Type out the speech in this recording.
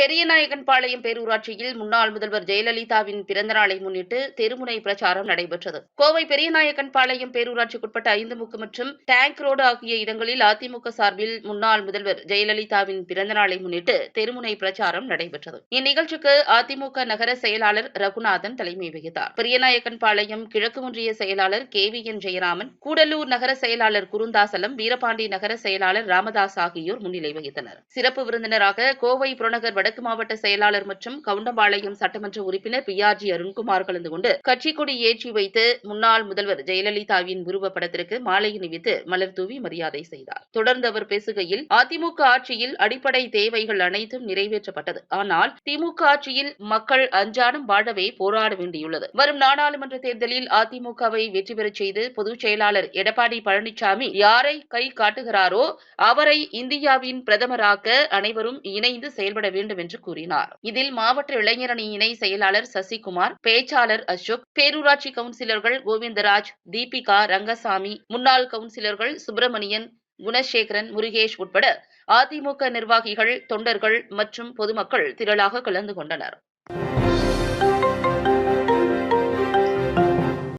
பெரியநாயக்கன்பாளையம் பேரூராட்சியில் முன்னாள் முதல்வர் ஜெயலலிதாவின் பிறந்தநாளை முன்னிட்டு தெருமுனை பிரச்சாரம் நடைபெற்றது. கோவை பெரியநாயக்கன்பாளையம் பேரூராட்சிக்குட்பட்ட ஐந்துமுக்கு மற்றும் டேங்க் ரோடு ஆகிய இடங்களில் அதிமுக சார்பில் முன்னாள் முதல்வர் ஜெயலலிதாவின் பிறந்தநாளை முன்னிட்டு தெருமுனை பிரச்சாரம் நடைபெற்றது. இந்நிகழ்ச்சிக்கு அதிமுக நகர செயலாளர் ரகுநாதன் தலைமை வகித்தார். பெரியநாயக்கன்பாளையம் கிழக்கு ஒன்றிய செயலாளர் K V N Jayaraman Gudalur நகர செயலாளர் குருந்தாசலம் வீரபாண்டி நகர செயலாளர் ராமதாஸ் ஆகியோர் முன்னிலை வகித்தனர். சிறப்பு விருந்தினராக கோவை புறநகர் வடக்கு மாவட்ட செயலாளர் மற்றும் கவுண்டம்பாளையம் சட்டமன்ற உறுப்பினர் பி ஆர் ஜி அருண்குமார் கலந்து கொண்டு கட்சிக் கொடி ஏற்றி வைத்து முன்னாள் முதல்வர் ஜெயலலிதாவின் உருவப்படத்திற்கு மாலை அணிவித்து மலர் தூவி மரியாதை செய்தார். தொடர்ந்து அவர் பேசுகையில் அதிமுக ஆட்சியில் அடிப்படை தேவைகள் அனைத்தும் நிறைவேற்றப்பட்டது. ஆனால் திமுக ஆட்சியில் மக்கள் அஞ்சாடம் வாழவே போராட வேண்டியுள்ளது. வரும் நாடாளுமன்ற தேர்தலில் அதிமுகவை வெற்றி பெறச் செய்து பொதுச் செயலாளர் எடப்பாடி பழனிசாமி யாரை கை காட்டுகிறாரோ அவரை இந்தியாவின் பிரதமராக்க அனைவரும் இணைந்து செயல்பட வேண்டும் வேண்டும் என்று கூறினார். இதில் மாவட்ட இளைஞரணி இணை செயலாளர் சசிகுமார் பேச்சாளர் அசோக் பேரூராட்சி கவுன்சிலர்கள் கோவிந்தராஜ் தீபிகா ரங்கசாமி முன்னாள் கவுன்சிலர்கள் சுப்பிரமணியன் குணசேகரன் முருகேஷ் உட்பட அதிமுக நிர்வாகிகள் தொண்டர்கள் மற்றும் பொதுமக்கள் திரளாக கலந்து கொண்டனர்.